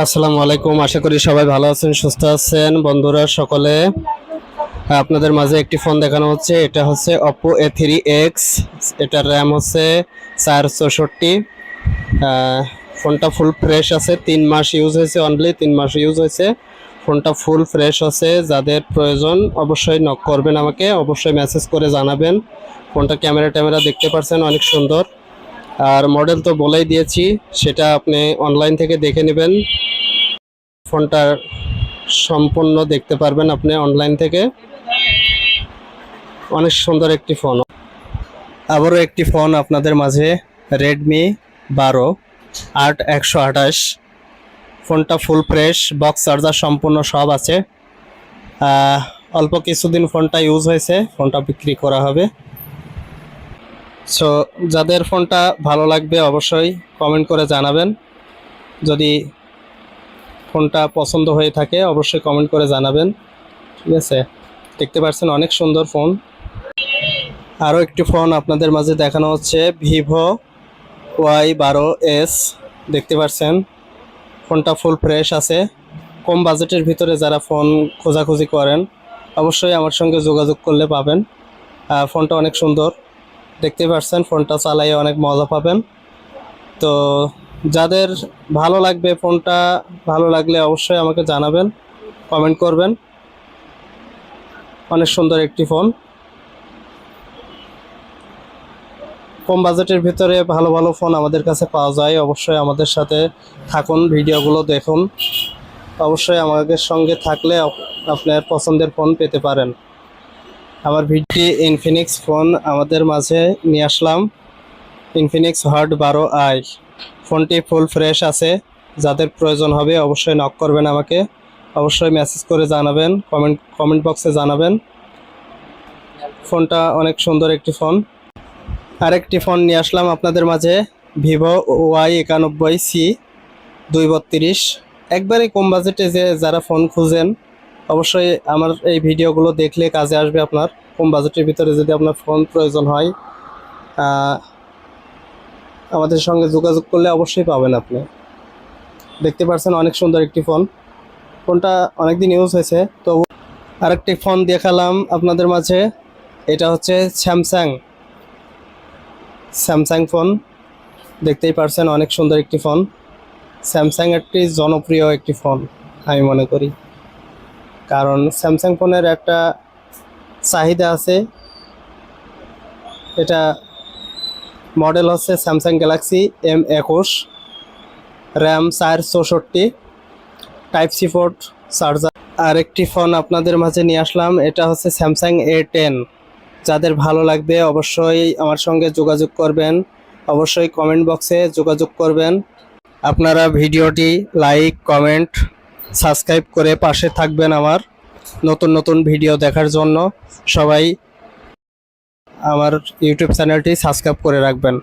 আসসালামু আলাইকুম। আশা করি সবাই ভালো আছেন, সুস্থ আছেন। বন্ধুরা, সকলে আপনাদের মাঝে একটি ফোন দেখানো হচ্ছে। এটা হচ্ছে অপো এ থ্রি এক্স এটার র্যাম হচ্ছে চার চৌষট্টি। ফোনটা ফুল ফ্রেশ আছে। তিন মাস ইউজ হয়েছে অনলি তিন মাস ইউজ হয়েছে। ফোনটা ফুল ফ্রেশ আছে। যাদের প্রয়োজন অবশ্যই নক করবেন আমাকে। অবশ্যই মেসেজ করে জানাবেন। ফোনটা ক্যামেরা ট্যামেরা দেখতে পারছেন, অনেক সুন্দর। আর মডেল তো বলেই দিয়েছি, সেটা আপনি অনলাইন থেকে দেখে নেবেন। ফোনটা সম্পূর্ণ দেখতে পারবেন আপনি অনলাইন থেকে। অনেক সুন্দর একটি ফোন আবারও একটি ফোন আপনাদের মাঝে রেডমি বারো, আট একশো আঠাশ। ফোনটা ফুল ফ্রেশ বক্স চার্জার সম্পূর্ণ সব আছে। অল্প কিছুদিন ফোনটা ইউজ হয়েছে, ফোনটা বিক্রি করা হবে। সো যাদের ফোনটা ভালো লাগবে অবশ্যই কমেন্ট করে জানাবেন। যদি ফোনটা পছন্দ হয়ে থাকে অবশ্যই কমেন্ট করে জানাবেন। ঠিক আছে? দেখতে পাচ্ছেন অনেক সুন্দর ফোন। আরও একটি ফোন আপনাদের মাঝে দেখানো হচ্ছে, ভিভো ওয়াই বারো এস। দেখতে পাচ্ছেন, ফোনটা ফুল ফ্রেশ আছে। কম বাজেটের ভিতরে যারা ফোন খোঁজাখুঁজি করেন, অবশ্যই আমার সঙ্গে যোগাযোগ করলে পাবেন। ফোনটা অনেক সুন্দর। দেখতে পাচ্ছেন ফোনটা চালাইয়ে অনেক মজা পাবেন। তো যাদের ভালো লাগবে ফোনটা, ভালো লাগলে অবশ্যই আমাকে জানাবেন কমেন্ট করবেন। অনেক সুন্দর একটি ফোন। কম বাজেটের ভিতরে ভালো ভালো ফোন আমাদের কাছে পাওয়া যায়, অবশ্যই আমাদের সাথে থাকুন, ভিডিওগুলো দেখুন। অবশ্যই আমাদের সঙ্গে থাকলে আপনার পছন্দের ফোন পেতে পারেন। আমার ভিডি ইনফিনিক্স ফোন আমাদের মাঝে নিয়ে আসলাম। ইনফিনিক্স হার্ড বারো আই ফোনটি ফুল ফ্রেশ আছে। যাদের প্রয়োজন হবে অবশ্যই নক করবেন আমাকে। অবশ্যই মেসেজ করে জানাবেন কমেন্ট কমেন্ট বক্সে জানাবেন। ফোনটা অনেক সুন্দর একটি ফোন আরেকটি ফোন নিয়ে আসলাম আপনাদের মাঝে। ভিভো ওয়াই একানব্বই সি দুই বত্রিশ। একবারে কম বাজেটে যে যারা ফোন খুঁজেন, অবশ্যই আমার এই ভিডিওগুলো দেখলে কাজে আসবে আপনার। কম বাজেটের ভিতরে যদি আপনার ফোন প্রয়োজন হয় আমাদের সঙ্গে যোগাযোগ করলে অবশ্যই পাবেন আপনি। দেখতে পাচ্ছেন অনেক সুন্দর একটি ফোন। ফোনটা অনেক দিন ইউজ হয়েছে তো আরেকটি ফোন দেখালাম আপনাদের মাঝে। এটা হচ্ছে স্যামসাং। Samsung phone. দেখতেই পারছেন অনেক সুন্দর একটি ফোন। স্যামসাং একটি জনপ্রিয় একটি ফোন, আমি মনে করি। কারণ স্যামসাং ফোনের একটা চাহিদা আছে। এটা মডেল হচ্ছে স্যামসাং গ্যালাক্সি এম একুশ। র্যাম চার চৌষট্টি। টাইপ সি পোর্ট চার্জার আর একটি ফোন আপনাদের মাঝে নিয়ে আসলাম, এটা হচ্ছে স্যামসাং এ টেন যাদের ভালো লাগবে অবশ্যই আমার সঙ্গে যোগাযোগ করবেন। অবশ্যই কমেন্ট বক্সে যোগাযোগ করবেন। আপনারা ভিডিওটি লাইক কমেন্ট সাবস্ক্রাইব করে পাশে থাকবেন আমার। নতুন নতুন ভিডিও দেখার জন্য সবাই আমার ইউটিউব চ্যানেলটি সাবস্ক্রাইব করে রাখবেন।